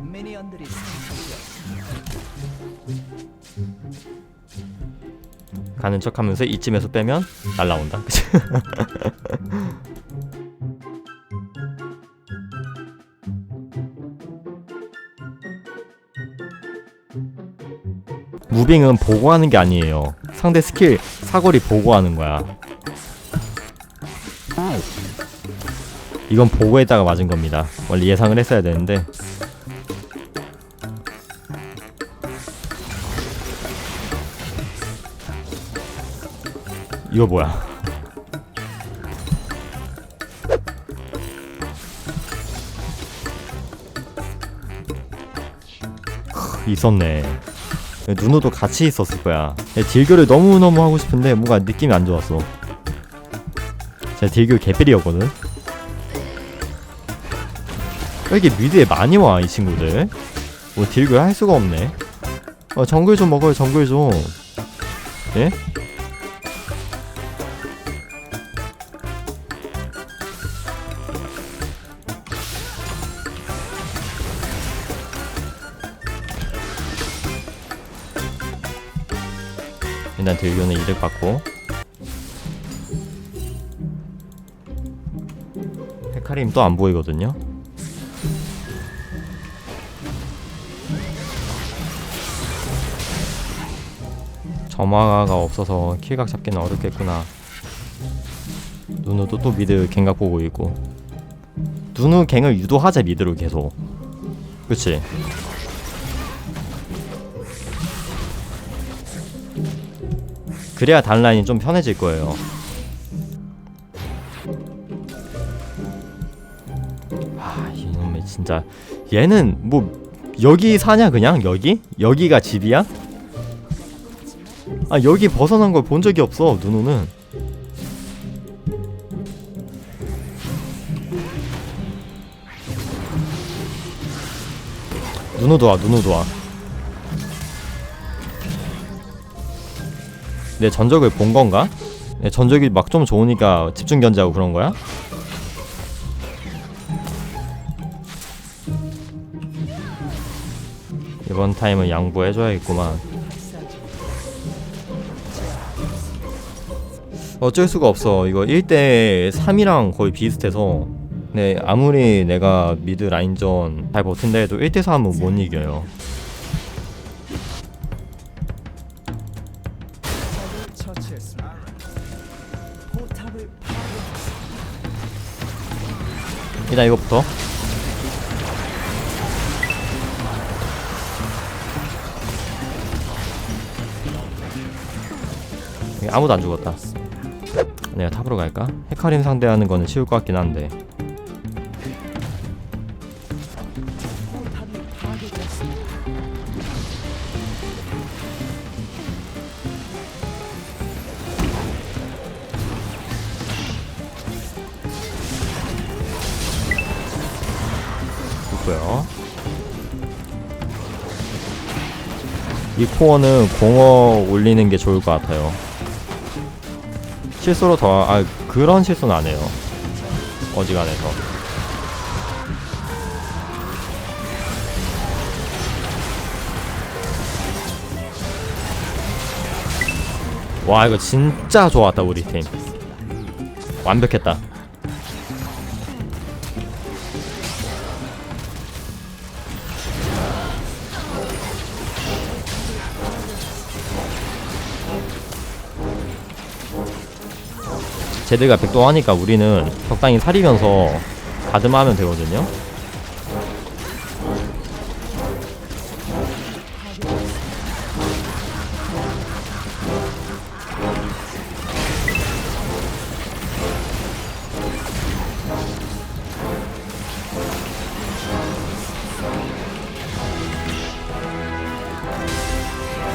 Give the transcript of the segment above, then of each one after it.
미니언들이. 가는 척하면서 이쯤에서 빼면 날라온다. 그치? 무빙은 보고하는 게 아니에요. 상대 스킬 사거리 보고하는 거야. 이건 보고에다가 맞은 겁니다. 원래 예상을 했어야 되는데 이거 뭐야? 크, 있었네. 누누도 같이 있었을 거야. 내 딜교를 너무너무 하고 싶은데 뭔가 느낌이 안 좋았어. 제가 딜교 개필이었거든. 왜 이렇게 미드에 많이 와, 이 친구들? 뭐 딜교 할 수가 없네. 어, 정글 좀 먹어요, 정글 좀. 예? 일단 딜교는 이득 받고. 헤카림 또 안 보이거든요. 점화가 없어서 킬각 잡기는 어렵겠구나. 누누도 또 미드 갱각 보고 있고. 누누 갱을 유도하자 미드로 계속. 그치 그래야 다른 라인이 좀 편해질 거예요. 아 이놈의 진짜 얘는 뭐 여기 사냐 그냥 여기 여기가 집이야? 아 여기 벗어난 걸 본 적이 없어 누누는. 누누도 와 누누도 와. 내 전적을 본 건가? 내 전적이 막 좀 좋으니까 집중 견제하고 그런 거야? 이번 타임은 양보해줘야겠구만. 어쩔 수가 없어. 이거 1대 3이랑 거의 비슷해서. 네, 아무리 내가 미드 라인전 잘 버틴다 해도 1대 3은 못 이겨요. 처치했습니다. 포탑을. 일단 이거부터. 아무도 안 죽었다. 내가 탑으로 갈까? 헤카림 상대하는 거는 쉬울 것 같긴 한데. 좋고요. 이 코어는 공어 올리는 게 좋을 것 같아요. 실수로 더, 아, 그런 실수는 안 해요. 어지간해서. 와, 이거 진짜 좋았다, 우리 팀. 완벽했다. 제드가 백도하니까 우리는 적당히 사리면서 가드마하면 되거든요.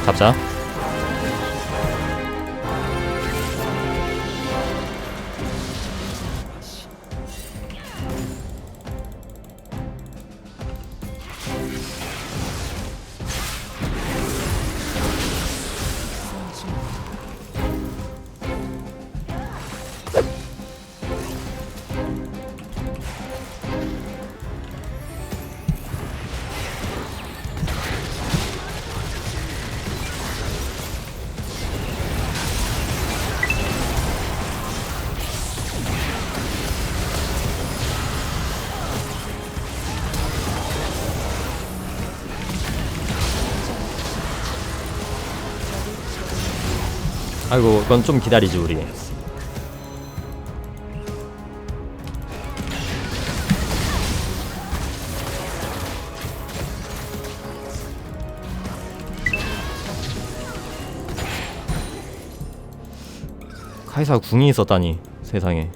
잡자. 아이고 그건 좀 기다리지 우리. 카이사 궁이 있었다니 세상에.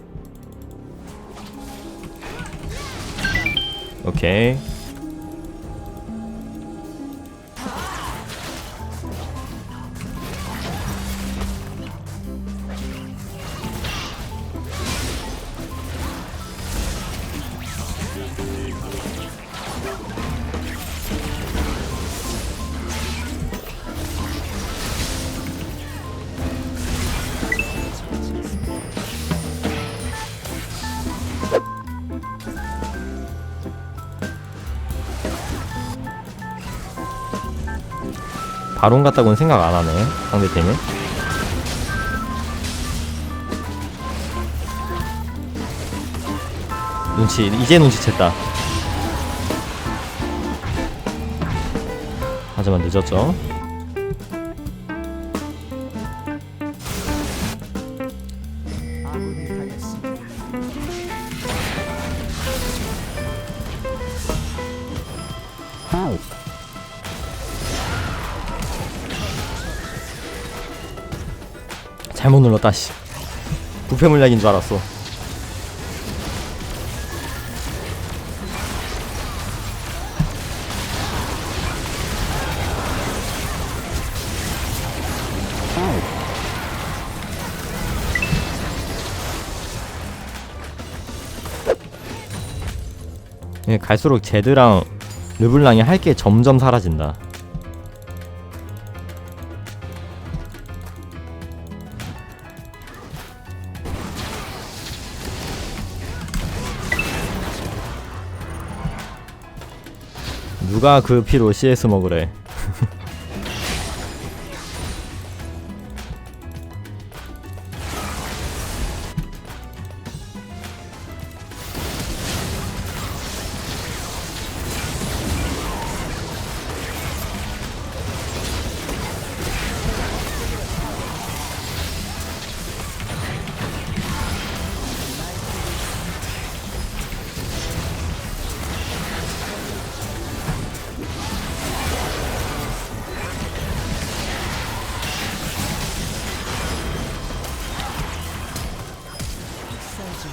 오케이 바론 같다고는 생각 안 하네 상대 팀이 눈치 이제 눈치챘다. 하지만 늦었죠. 잘못 눌렀다 씨. 부패 물약인 줄 알았어 갈수록 제드랑 르블랑이 할 게 점점 사라진다. 누가 그 피로 CS 먹으래?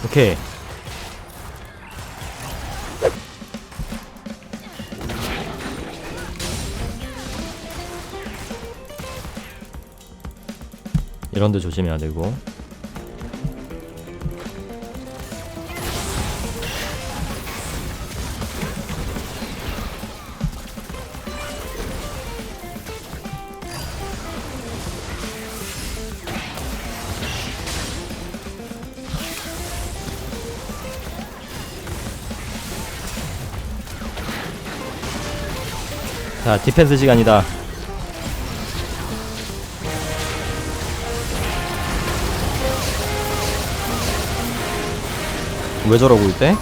오케이. 이런 데 조심해야 되고. 자, 디펜스 시간이다. 왜 저러고 있대?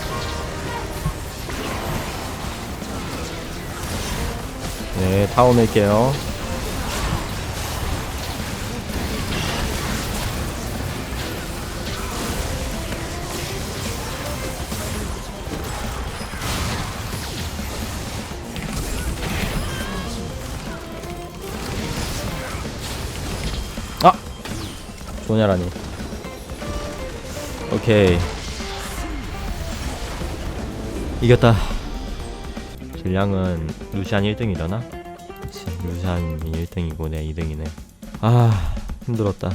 네, 타워 낼게요. 좋냐라니. 오케이. 이겼다. 질량은 루시안 1등이려나? 그치, 루시안이 1등이고 내가 2등이네. 아, 힘들었다.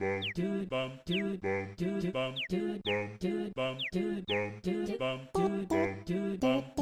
bum bum bum bum bum